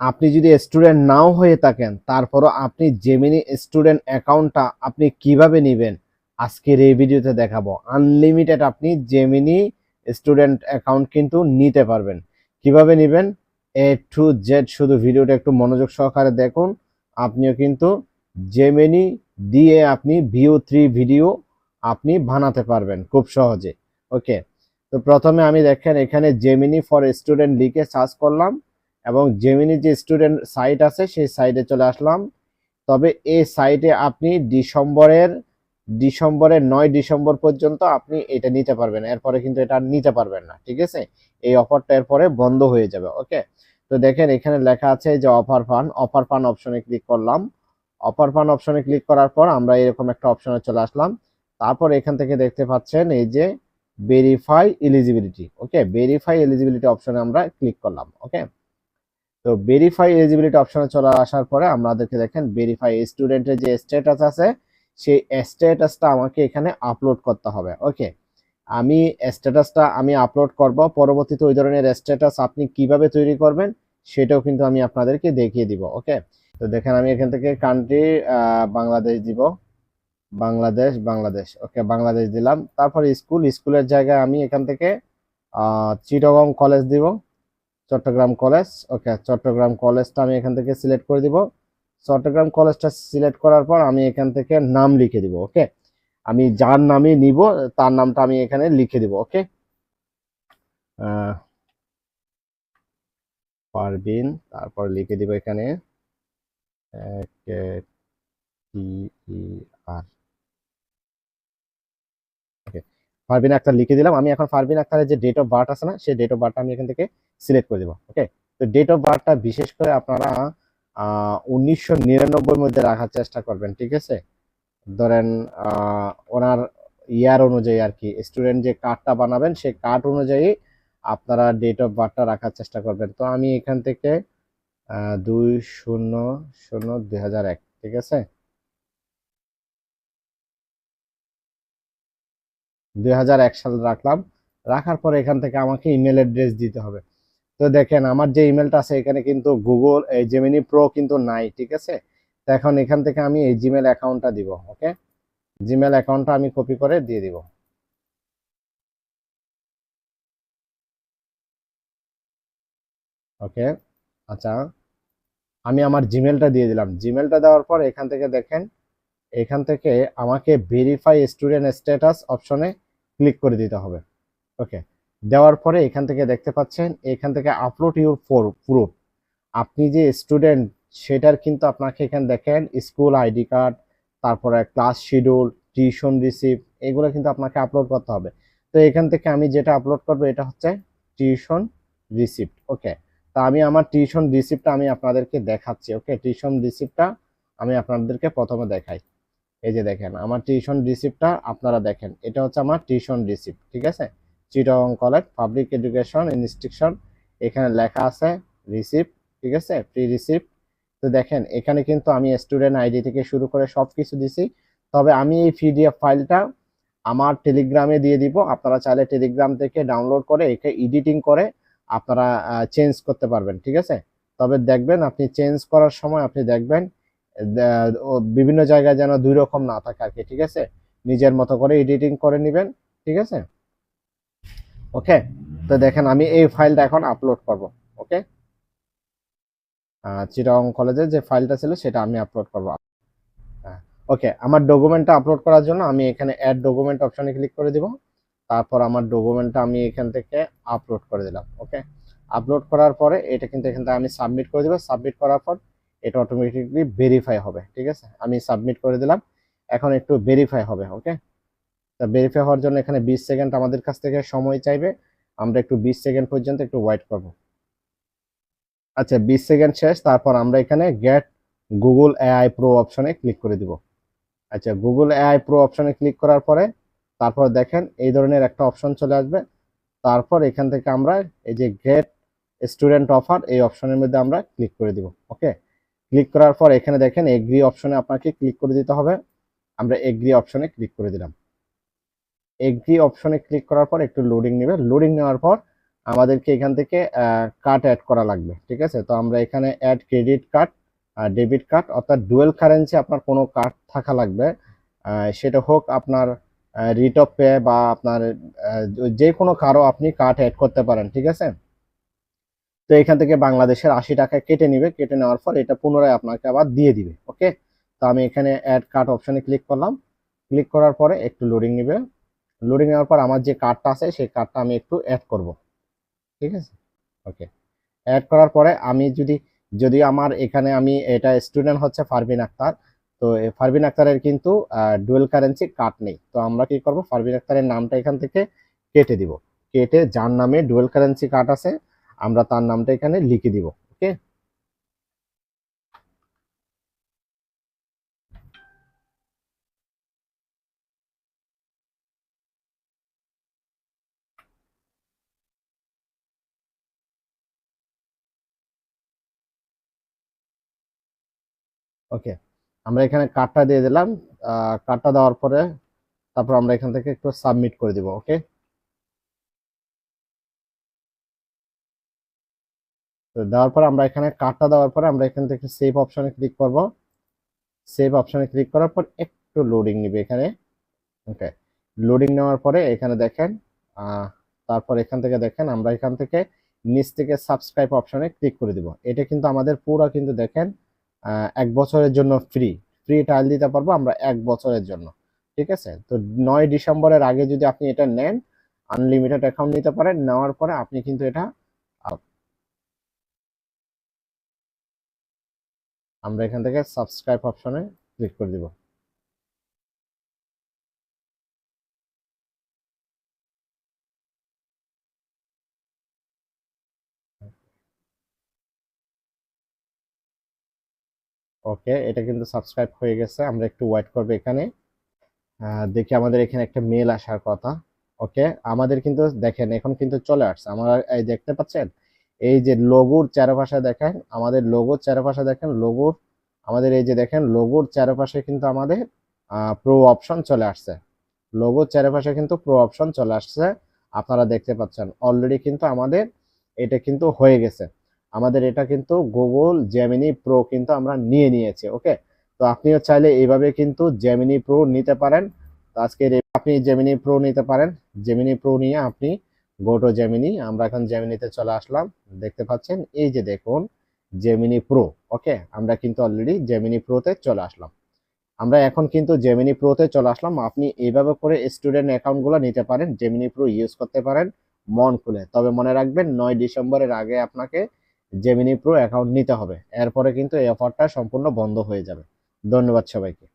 আপনি যদি স্টুডেন্ট নাও হয়ে থাকেন, তারপরও আপনি জেমিনি স্টুডেন্ট অ্যাকাউন্টটা আপনি কীভাবে নেবেন? আজকের এই ভিডিওতে দেখাবো। আনলিমিটেড আপনি জেমিনি স্টুডেন্ট অ্যাকাউন্ট কিন্তু নিতে পারবেন। কীভাবে নেবেন? এ টু জেড শুধু ভিডিওটা একটু মনোযোগ সহকারে দেখুন। আপনিও কিন্তু জেমিনি দিয়ে আপনি ভিও থ্রি ভিডিও আপনি বানাতে পারবেন খুব সহজে। ওকে তো প্রথমে আমি দেখেন, এখানে জেমিনি ফর স্টুডেন্ট লিখে সার্চ করলাম। এবং জেমিনি যে স্টুডেন্ট সাইট আছে, সেই সাইটে চলে আসলাম। তবে এই সাইটে আপনি ডিসেম্বরের ডিসেম্বরের নয় ডিসেম্বর পর্যন্ত আপনি এটা নিতে পারবেন। এরপরে কিন্তু এটা নিতে পারবেন না, ঠিক আছে? এই অফারটা এরপরে বন্ধ হয়ে যাবে ওকে তো দেখেন এখানে লেখা আছে যে অফার ফান অফার ফান অপশনে ক্লিক করলাম। অফার ফান অপশনে ক্লিক করার পর আমরা এরকম একটা অপশনে চলে আসলাম। তারপর এখান থেকে দেখতে পাচ্ছেন এই যে verify eligibility okay verify eligibility অপশনে আমরা ক্লিক করলাম ওকে তো ভেরিফাই এলিজিবিলিটি অপশনে চলে আসার পরে আমাদেরকে দেখেন ভেরিফাই স্টুডেন্টের যে স্ট্যাটাস আছে, সেই স্ট্যাটাসটা আমাকে এখানে আপলোড করতে হবে ওকে আমি স্ট্যাটাসটা আমি আপলোড করব, পরবর্তীতে ওই ধরনের স্ট্যাটাস আপনি কীভাবে তৈরি করবেন সেটাও কিন্তু আমি আপনাদেরকে দেখিয়ে দিব ওকে তো দেখেন আমি এখান থেকে কান্ট্রি বাংলাদেশ দিব, বাংলাদেশ বাংলাদেশ ওকে বাংলাদেশ দিলাম, তারপর স্কুল স্কুলের জায়গায় আমি এখান থেকে চিটাগং কলেজ দিব চট্টগ্রাম কলেজ, ওকে, চট্টগ্রাম কলেজটা আমি এখান থেকে সিলেক্ট করে দিব। চট্টগ্রাম কলেজটা সিলেক্ট করার পর আমি এখান থেকে নাম লিখে দিব, ওকে? আমি যার নামে নিব, তার নামটা আমি এখানে লিখে দিব, ওকে? পারবিন, তারপর লিখে দিব এখানে আর। ফারবিন আক্তার লিখে দিলাম। আমি এখন ফারবিন আক্তারের যে ডেট অফ বার্থ আছে না, সেই ডেট অফ বার্থটা আমি এখান থেকে সিলেক্ট করে দেবো ওকে তো ডেট অফ বার্থটা বিশেষ করে আপনারা উনিশশো নিরানব্বই মধ্যে রাখার চেষ্টা করবেন, ঠিক আছে? ধরেন ওনার ইয়ার অনুযায়ী আর কি স্টুডেন্ট যে কার্ডটা বানাবেন, সেই কার্ড অনুযায়ী আপনারা ডেট অফ বার্থটা রাখার চেষ্টা করবেন। তো আমি এখান থেকে দুই শূন্য শূন্য দুই ঠিক আছে? দুই হাজার এক সাল রাখলাম। রাখার পরে এখান থেকে আমাকে ইমেল অ্যাড্রেস দিতে হবে। তো দেখেন, আমার যে ইমেলটা আছে, এখানে কিন্তু গুগল এই জেমিনি প্রো কিন্তু নাই, ঠিক আছে? তো এখন এখান থেকে আমি এই জিমেল অ্যাকাউন্টটা দিব ওকে জিমেল অ্যাকাউন্টটা আমি কপি করে দিয়ে দিব। ওকে আচ্ছা। আমি আমার জিমেলটা দিয়ে দিলাম। জিমেলটা দেওয়ার পর এখান থেকে দেখেন, এখান থেকে আমাকে ভেরিফাই স্টুডেন্ট স্ট্যাটাস অপশনে ক্লিক করে দিতে হবে। ওকে দেওয়ার পরে এখান থেকে দেখতে পাচ্ছেন, এখান থেকে আপলোড ইউর ফোর প্রুফ আপনি যে স্টুডেন্ট সেটার কিন্তু আপনাকে এখানে দেখেন স্কুল আইডি কার্ড তারপরে ক্লাস শিডিউল টিউশন রিসিপ্ট এগুলো কিন্তু আপনাকে আপলোড করতে হবে। তো এখান থেকে আমি যেটা আপলোড করব, এটা হচ্ছে টিউশন রিসিপ্ট ওকে তা আমি আমার টিউশন রিসিপ্টটা আমি আপনাদেরকে দেখাচ্ছি। ওকে টিউশন রিসিপ্টটা আমি আপনাদেরকে প্রথমে দেখাই। এই যে দেখেন, আমার টিউশন রিসিপ্টটা আপনারা দেখেন, এটা হচ্ছে আমার টিউশন রিসিপ্ট ঠিক আছে? Chittagong college public education institution এখানে লেখা আছে রিসিপ্ট ঠিক আছে? ফ্রি রিসিপ্ট তো দেখেন, এখানে কিন্তু আমি স্টুডেন্ট আইডি থেকে শুরু করে সব কিছু দিছি, তবে আমি এই পিডিএফ ফাইলটা আমার টেলিগ্রামে দিয়ে দিব, আপনারা চাইলে টেলিগ্রাম থেকে ডাউনলোড করে একে এডিটিং করে আপনারা চেঞ্জ করতে পারবেন, ঠিক আছে? তবে দেখবেন, আপনি চেঞ্জ করার সময় আপনি দেখবেন বিভিন্ন জায়গায় যেন দুই রকম না থাকে আর কি, ঠিক আছে? নিজের মতো করে এডিটিং করে নেবেন, ঠিক আছে? ওকে তো দেখেন আমি এই ফাইলটা এখন আপলোড করব ওকে চিটাগং কলেজের যে ফাইলটা ছিল সেটা আমি আপলোড করব। ওকে আমার ডকুমেন্টটা আপলোড করার জন্য আমি এখানে অ্যাড ডকুমেন্ট অপশনে ক্লিক করে দিব। তারপর আমার ডকুমেন্টটা আমি এখান থেকে আপলোড করে দিলাম ওকে আপলোড করার পরে এটা কিন্তু এখান থেকে আমি সাবমিট করে দিব। সাবমিট করার পর এটা অটোমেটিকলি ভেরিফাই হবে, ঠিক আছে? আমি সাবমিট করে দিলাম, এখন একটু ভেরিফাই হবে ওকে তা ভেরিফাই হওয়ার জন্য এখানে বিশ সেকেন্ড আমাদের কাছ থেকে সময় চাইবে, আমরা একটু বিশ সেকেন্ড পর্যন্ত একটু ওয়েট করব। আচ্ছা বিশ সেকেন্ড শেষ, তারপর আমরা এখানে গেট গুগল এআই প্রো অপশনে ক্লিক করে দিব। আচ্ছা গুগল এআই প্রো অপশনে ক্লিক করার পরে, তারপর দেখেন এই ধরনের একটা অপশন চলে আসবে। তারপর এখান থেকে আমরা এই যে গেট স্টুডেন্ট অফার এই অপশনের মধ্যে আমরা ক্লিক করে দিব ওকে ক্লিক করার পর এখানে দেখেন এগ্রি অপশনে আপনাকে ক্লিক করে দিতে হবে। আমরা এগ্রি অপশনে ক্লিক করে দিলাম। এগ্রি অপশনে ক্লিক করার পর একটু লোডিং নেবে। লোডিং নেওয়ার পর আমাদেরকে এখান থেকে কার্ড অ্যাড করা লাগবে, ঠিক আছে? তো আমরা এখানে অ্যাড ক্রেডিট কার্ড আর ডেবিট কার্ড অর্থাৎ ডুয়েল কারেন্সি আপনার কোনো কার্ড থাকা লাগবে। সেটা হোক আপনার রিট অফ পে বা আপনার যে কোনো কারও আপনি কার্ড অ্যাড করতে পারেন, ঠিক আছে? তো এখান থেকে বাংলাদেশের আশি টাকা কেটে নিবে। কেটে নেওয়ার পর এটা পুনরায় আপনাকে আবার দিয়ে দিবে ওকে তো আমি এখানে অ্যাড কার্ড অপশানে ক্লিক করলাম। ক্লিক করার পরে একটু লোডিং নিবে। লোডিং নেওয়ার পর আমার যে কার্ডটা আছে, সেই কার্ডটা আমি একটু অ্যাড করব, ঠিক আছে? ওকে অ্যাড করার পরে আমি যদি যদি আমার এখানে আমি, এটা স্টুডেন্ট হচ্ছে ফারবিন আক্তার। তো ফারবিন আক্তারের কিন্তু ডুয়েল কারেন্সি কার্ড নেই। তো আমরা কি করব? ফারবিন আক্তারের নামটা এখান থেকে কেটে দিব। কেটে যার নামে ডুয়েল কারেন্সি কার্ড আছে আমরা তার নামটা এখানে লিখে দিব ওকে ওকে আমরা এখানে কার্ডটা দিয়ে দিলাম কার্ডটা দেওয়ার পরে তারপর আমরা এখান থেকে একটু সাবমিট করে দিব ওকে তো দেওয়ার পর আমরা এখানে কার্ডটা দেওয়ার পরে আমরা এখান থেকে সেভ অপশনে ক্লিক করব। সেভ অপশনে ক্লিক করার পর একটু লোডিং নিবে এখানে। ওকে লোডিং নেওয়ার পরে এখানে দেখেন তারপর এখান থেকে দেখেন, আমরা এখান থেকে নিচ থেকে সাবস্ক্রাইব অপশানে ক্লিক করে দিব। এটা কিন্তু আমাদের পুরো কিন্তু দেখেন এক বছরের জন্য ফ্রি ফ্রি ট্রায়াল দিতে পারব আমরা এক বছরের জন্য। ঠিক আছে? তো নয় ডিসেম্বরের আগে যদি আপনি এটা নেন আনলিমিটেড অ্যাকাউন্ট নিতে পারেন, নেওয়ার পরে আপনি কিন্তু এটা আমরা এখান থেকে সাবস্ক্রাইব অপশনে ক্লিক করে দিব। ওকে এটা কিন্তু সাবস্ক্রাইব হয়ে গেছে, আমরা একটু ওয়েট করব এখানে। দেখি আমাদের এখানে একটা মেল আসার কথা। ওকে আমাদের কিন্তু দেখেন, এখন কিন্তু চলে আসছে। আমরা এই দেখতে পাচ্ছেন? এই যে লোগোর চারপাশে দেখেন, আমাদের লোগোর চারপাশে দেখেন, লোগোর, আমাদের এই যে দেখেন, লোগোর চারপাশে কিন্তু আমাদের প্রো অপশন চলে আসছে। লোগোর চারপাশে কিন্তু প্রো অপশন চলে আসছে, আপনারা দেখতে পাচ্ছেন। অলরেডি কিন্তু আমাদের এটা কিন্তু হয়ে গেছে। আমাদের এটা কিন্তু গুগল জেমিনি প্রো কিন্তু আমরা নিয়ে নিয়েছি, ওকে? তো আপনিও চাইলে এইভাবে কিন্তু জেমিনি প্রো নিতে পারেন। তো আজকের আপনি জেমিনি প্রো নিতে পারেন। জেমিনি প্রো নিয়ে আপনি গোটো জেমিনি আমরা এখন জেমিনিতে চলে আসলাম। দেখতে পাচ্ছেন, এই যে দেখুন জেমিনি প্রো ওকে আমরা কিন্তু অলরেডি জেমিনি প্রোতে চলে আসলাম। আমরা এখন কিন্তু জেমিনি প্রোতে চলে আসলাম। আপনি এইভাবে করে স্টুডেন্ট অ্যাকাউন্টগুলো নিতে পারেন জেমিনি প্রো ইউজ করতে পারেন মন খুলে। তবে মনে রাখবেন, নয় ডিসেম্বরের আগে আপনাকে জেমিনি প্রো অ্যাকাউন্ট নিতে হবে। এরপরে কিন্তু এই অফারটা সম্পূর্ণ বন্ধ হয়ে যাবে। ধন্যবাদ সবাইকে।